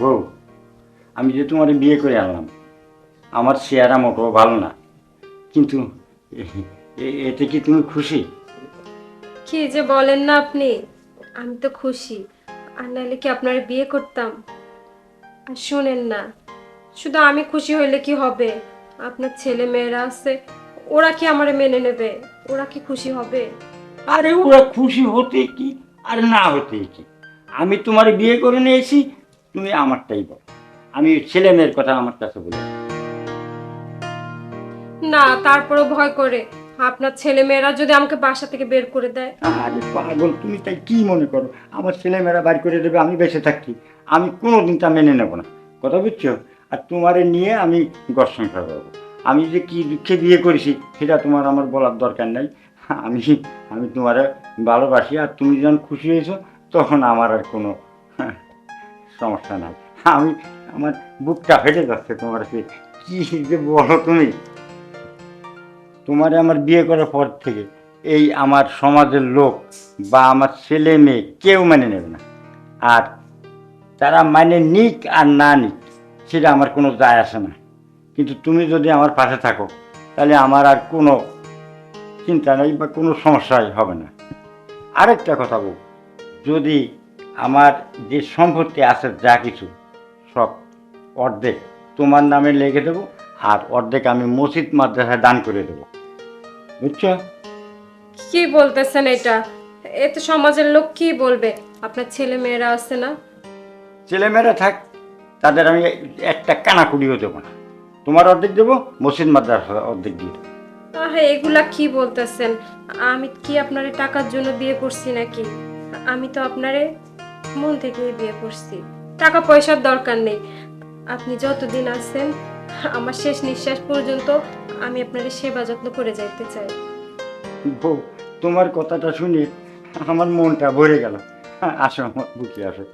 বউ আমি যে তোমার বিয়ে করে আনলাম আমার চেহারা মোটেও ভালো না। কিন্তু এতে কি তুমি খুশি? কি যে বলেন না আপনি আমি তো খুশি। আর নাহলে কি আপনার বিয়ে করতাম? আর শুনেন না শুধু আমি খুশি হইলে কি হবে? আপনার ছেলে মেয়েরা আছে ওরা কি আমার মেনে নেবে? ওরা কি খুশি হবে? আরে ওরা খুশি হতে কি আর না হতে কি? আমি তোমার বিয়ে করে নিয়েছি তুমি আমারটাই বল। আমি ছেলে মেয়ের কথা আমার কাছে বলি। না তারপরেও ভয় করে। আপনার ছেলে মেয়েরা যদি আমাকে বাসা থেকে বের করে দেয়। আরে পাগল তুমি তাই কি মনে করো? আমার ছেলে মেয়েরা বাড়ি করে দেবে আমি বেঁচে থাকি আমি কোনোদিন তা মেনে নেব না। কথা বুঝছ? আর তোমারে নিয়ে আমি ঘর সংসার করব। আমি যে কি দুঃখে বিয়ে করেছি সেটা তোমার আমার বলার দরকার নাই। আমি আমি তোমার ভালোবাসি আর তুমি যখন খুশি হয়েছো তখন আমার আর কোনো সমস্যা নাই। আমি আমার বুকটা ফেটে যাচ্ছে তোমার কাছে। কি যে বলো তুমি? তোমারে আমার বিয়ে করার পর থেকে এই আমার সমাজের লোক বা আমার ছেলে মেয়ে কেউ মেনে নেবে না। আর তারা মানে নিক আর না নিক, সেটা আমার কোনো যায় আসে না। কিন্তু তুমি যদি আমার পাশে থাকো, তাহলে আমার আর কোনো চিন্তা নেই বা কোনো সমস্যাই হবে না। আরেকটা কথা বল যদি আমার যে সম্পত্তি আছে যা কিছু সব অর্ধেক তোমার নামে লিখে দেবো আর অর্ধেক আমি মসজিদ মাদ্রাসায় দান করে দেবো। বুঝছ? কি বলতেছেন এটা? এতে সমাজের লোক কি বলবে? আপনার ছেলে মেয়েরা আছে না? ছেলেমেয়েরা থাক তাদের আমি একটা কানাকুড়িও দেবো না। তোমার অর্ধেক দেবো মসজিদ মাদ্রাসা অর্ধেক দিয়ে দেবো। এগুলা কি বলতেছেন? আমি কি আপনারে টাকার জন্য বিয়ে করছি নাকি? আমি তো আপনারে মন থেকেই বিয়ে করছি। টাকা পয়সার দরকার নেই। আপনি যতদিন আছেন আমার শেষ নিঃশ্বাস পর্যন্ত আমি আপনার সেবা যত্ন করে যাইতে চাই। বউ তোমার কথাটা শুনে আমার মনটা ভরে গেল। আসো আমার বুকে আসো।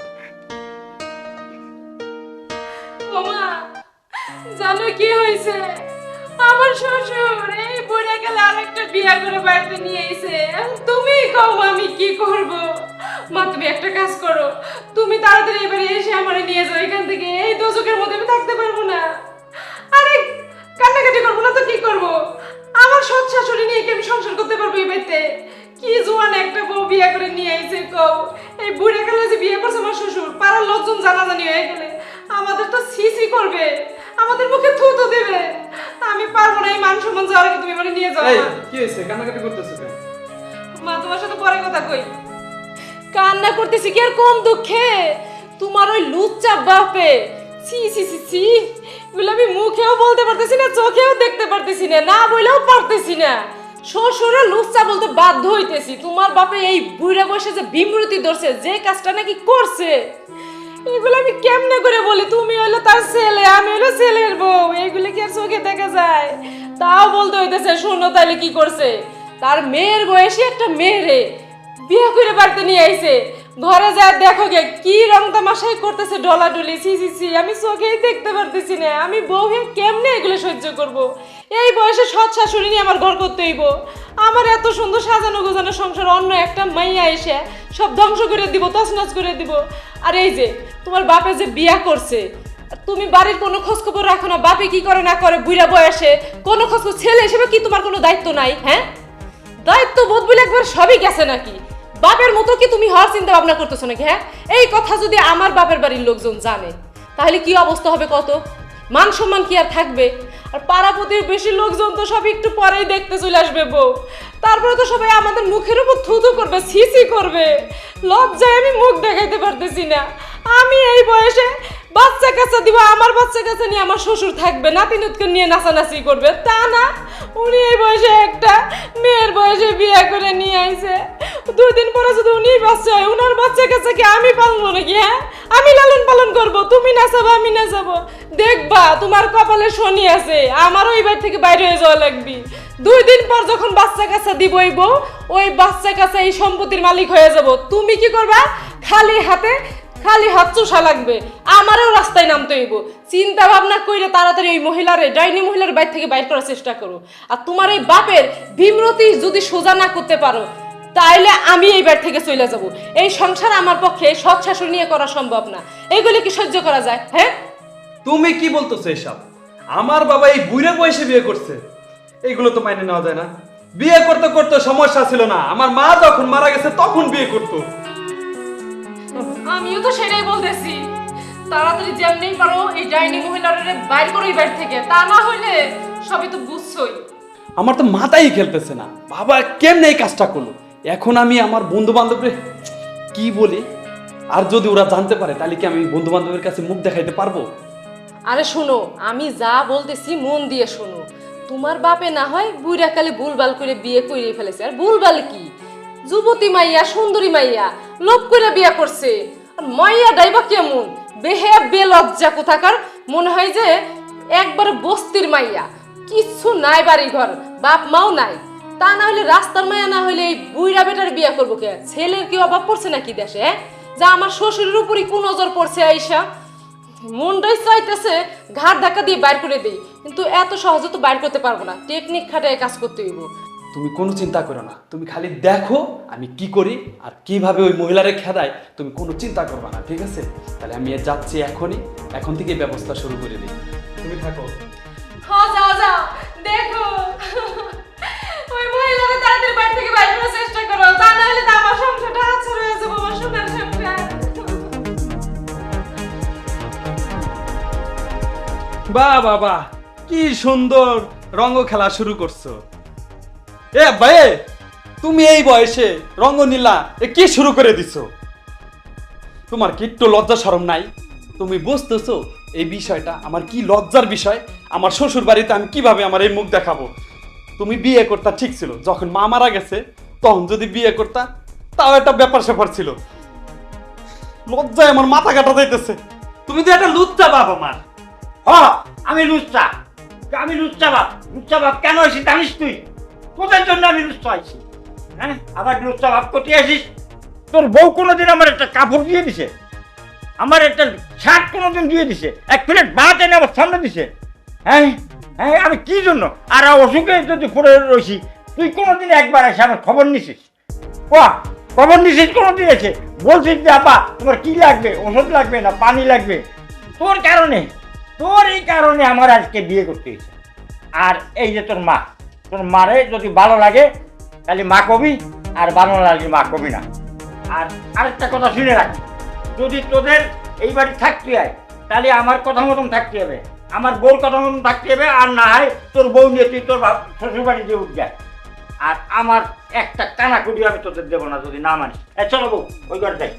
জানো কি হয়েছে? আমার শ্বশুর এই বুড়ে গেলে আরেকটা বিয়া করে বাড়িতে নিয়ে এসে তুমি কও আমি কি করব? মা তুমি একটা কাজ করো। তুমি তাড়াতাড়ি এবারে এসে আমার নিয়ে যাও এখান থেকে। এই দোজকের মধ্যে আমি থাকতে পারব না। আরে কান্নাকাটি করব না তো কি করব? আমার সৎ শাশুড়ি নিয়ে কি আমি সংসার করতে পারব এই বাড়িতে? কি জোয়ান একটা বউ বিয়ে করে নিয়ে আইছে কও। এই বুড়ে গেলে যে বিয়ে করছে আমার শ্বশুর পাড়ার লোকজন জানাজানি হয়ে গেলে আমাদের তো সিসি করবে। আমাদের মুখে থু থু দেবে। আমি পারব না এই মান সম্মান যাওয়ার আগে তুমি মানে নিয়ে যাও কি হয়েছে কান্নাকাটি করতেছো মা তোমার সাথে পরে কথা কই। কান্না করতেছি, কি আর কোন দুঃখে? তোমার ওই লুচ্চা বাপে। সি সি সি সি এগুলো আমি মুখেও বলতে পারতেছি না, চোখেও দেখতে পারতেছি না না বলেও পারতেছি না। শ্বশুরে লুচ্চা বলতে বাধ্য হইতেছি, তোমার বাপে এই বুড়া বসে যে বিমৃতি ধরছে, যে কাজটা নাকি করছে, এগুলো আমি কেমনে করে বলি? তুমি হলো তার ছেলে, আমি হলো ছেলের বউ এইগুলো কি আর চোখে দেখা যায়? তাও বলতে হইতেছে, শোনো তাইলে কি করছে? তার মেয়ের বয়সী একটা মেয়েরে বিয়ে করে বাড়িতে নিয়ে আইছে। ঘরে যা দেখো গে, কি রং তামাশাই করতেছে ডলাডলি। সি সি সি আমি চোখেই দেখতে পারতেছি না। আমি বউ হয়ে কেমনে এগুলো সহ্য করব? এই বয়সে সৎ শাশুড়ি নিয়ে আমার ঘর করতে হইব। আমার এত সুন্দর সাজানো গোজানো সংসার, অন্য একটা মাইয়া এসে সব ধ্বংস করে দিব, তছনছ করে দিব। আর এই যে, তোমার বাপে যে বিয়া করছে, তুমি বাড়ির কোনো খোঁজ খবর রাখো না, বাপে কি করে না করে বুড়া বয়সে, কোনো খোঁজ ছেলে হিসেবে কি তোমার কোনো দায়িত্ব নাই হ্যাঁ? দায়িত্ব বোধ বলে একবার সবই গেছে নাকি? বাপের মতো কি তুমি হওয়ার চিন্তা ভাবনা করতেছো নাকি হ্যাঁ? এই কথা যদি আমার বাপের বাড়ির লোকজন জানে, তাহলে কি অবস্থা হবে কত? মান সম্মান কি আর থাকবে? আর পাড়াপতির বেশি লোকজন তো সব একটু পরেই দেখতে চলে আসবে বউ। তারপরে তো সবাই আমাদের মুখের উপর থুতু করবে ছিছি করবে। লজ্জায় আমি মুখ দেখাইতে পারতেছি না। আমি এই বয়সে বাচ্চা কাচ্চা দিব, আমার বাচ্চা কাচ্চা নিয়ে আমার শ্বশুর থাকবে, নাতিনুতকে নিয়ে নাচানাচি করবে। তা না, উনি এই বয়সে একটা মেয়ের বয়সে বিয়ে করে নিয়ে আইছে। দুই দিন পরে যদি উনি বাচ্চা হয়, উনার বাচ্চা কাচ্চাকে আমি পালবো নাকি হ্যাঁ? আমি লালন পালন করব, তুমি নাচাবো, আমি নাচাবো। দেখবা, তোমার কপালে শনি আছে, আমারও বাড়ি থেকে বাইরে হয়ে যাওয়া লাগবে। দুই দিন পর যখন বাচ্চা কাচ্চা দিবই বউ, ওই বাচ্চা কাচ্চা এই সম্পত্তির মালিক হয়ে যাব। তুমি কি করবা? খালি হাতে খালি হাত চুষা লাগবে। আমারও রাস্তায় নামতে হইব। চিন্তা ভাবনা কইরে তাড়াতাড়ি এই মহিলারে, ডাইনি মহিলার বাইর থেকে বাইর করার চেষ্টা করো। আর তোমার এই বাপের ভীমরতি যদি সোজা না করতে পারো, তাইলে আমি এই বাড়ি থেকে চলে যাব। এই সংসার আমার পক্ষে সৎ শাশুড়ি নিয়ে করা সম্ভব না। এগুলি কি সহ্য করা যায় হ্যাঁ? তুমি কি বলতেছো এসব? আমার বাবা এই বুড়ে বয়সে বিয়ে করছে। এইগুলো তো মাইনে নেওয়া যায় না। বিয়ে করতে করতে সমস্যা ছিল না। আমার মা যখন মারা গেছে, তখন বিয়ে করতো। আমিও তো সেটাই বলতেছি। তাড়াতাড়ি যেমনি পারো এই ডাইনি মহিলারে বাইর করো এই বাড়ি থেকে। তা না হইলে সবই তো বুঝছই আমার তো মাথাই খেলতেছে না। বাবা কেমনে এই কাজটা করল? এখন আমি আমার বন্ধু বান্ধবের কি বলি? আর যদি ওরা জানতে পারে তাহলে কি আমি বন্ধু বান্ধবের কাছে মুখ দেখাইতে পারব? আরে শোনো আমি যা বলতেছি মন দিয়ে শোনো। তোমার বাপে না হয় বুইরা কালে ভুলবাল করে বিয়ে করে ফেলেছে। আর ভুলবাল কি? যুবতী মাইয়া, সুন্দরী মাইয়া, লোভ করে বিয়ে করছে। আর মাইয়া ডাইবা কেমন? বেহে বেলজ্জা কোথাকার? মনে হয় যে একবারে বস্তির মাইয়া। কিচ্ছু নাই বাড়ি ঘর, বাপ মাও নাই। তা না হলে রাস্তার মায়া না হলে এই বুইরা বেটার বিয়ে করব কে? ছেলের কি অভাব পড়ছে নাকি দেশে হ্যাঁ? যা আমার শ্বশুরের উপরই কোন নজর পড়ছে আইসা। মনটাই চাইতেছে ঘাট ধাক্কা দিয়ে বাইর করে দেই, কিন্তু এত সহজে তো বাইর করতে পারব না। টেকনিক খাটায় কাজ করতে হইব। তুমি কোনো চিন্তা করো না। তুমি খালি দেখো আমি কি করি আর কীভাবে ওই মহিলারে খেদাই তুমি কোনো চিন্তা করবে না ঠিক আছে? তাহলে আমি যাচ্ছি এখনই। এখন থেকে ব্যবস্থা শুরু করে দিই। তুমি থাকো। হ্যাঁ যাও যাও। দেখো। ওই মহিলাকে তাড়াতাড়ি বাড়ি থেকে বাইর চেষ্টা করো। তা না হলে তো আমার সংসারটা হাতছাড়া হয়ে যাবে আমার সোনার সংসার বাহ বাবা কি সুন্দর রঙ্গ খেলা শুরু করছ। এ ভাই তুমি এই বয়সে রঙ্গ নীলা এ কি শুরু করে দিছো? তোমার কি একটু লজ্জা শরম নাই? তুমি বুঝতেছো এই বিষয়টা আমার কি লজ্জার বিষয়? আমার শ্বশুর বাড়িতে আমি কীভাবে আমার এই মুখ দেখাবো? তুমি বিয়ে করতা ঠিক ছিল যখন মা মারা গেছে তখন যদি বিয়ে করতা তাও একটা ব্যাপার স্যাপার ছিল। লজ্জায় আমার মাথা কাটা যাইতেছে। তুমি তো একটা লুচ্চা বাপ আমার। হ আমি লুচ্চা। আমি লুচ্চা বাপ। লুচ্চা বাপ কেন আছিস জানিস তুই? তোদের জন্য আমি লুচ্চা আইছি। হ্যাঁ? আবার লুচ্চা বাপ করতে আসিস তোর বউ কোনোদিন আমার একটা কাপড় দিয়ে দিছে। আমার একটা শার্ট কোনোদিন দিয়ে দিছে। এক প্লেট ভাত এনে আমার সামনে দিছে। হ্যাঁ? হ্যাঁ আমি কি জন্য? আর অসুখে যদি পড়ে রয়েছি তুই কোনোদিন একবার এসে আমার খবর নিছিস? ও খবর নিছিস কোনোদিন এসে? বলছিস যে আপা তোমার কি লাগবে? ওষুধ লাগবে না? পানি লাগবে? তোর কারণে তোর এই কারণে আমার আজকে বিয়ে করতে হয়েছে। আর এই যে তোর মা তোর মারে, যদি ভালো লাগে, তাহলে মা কবি, আর ভালো না লাগলে মা কবি না। আর আরেকটা কথা শুনে রাখ, যদি তোদের এই বাড়ি থাকতে হয়, তাহলে আমার কথা মতন থাকতে হবে, আমার বউর কথা মতন থাকতে হবে, আর না হয় তোর বউ নিয়ে তুই তোর শ্বশুর বাড়ি দিয়ে উঠ যায় আর আমার একটা কানা কুড়ি আমি তোদের দেবো না, যদি না মানিস। চলো বউ, ওই ঘর যাই।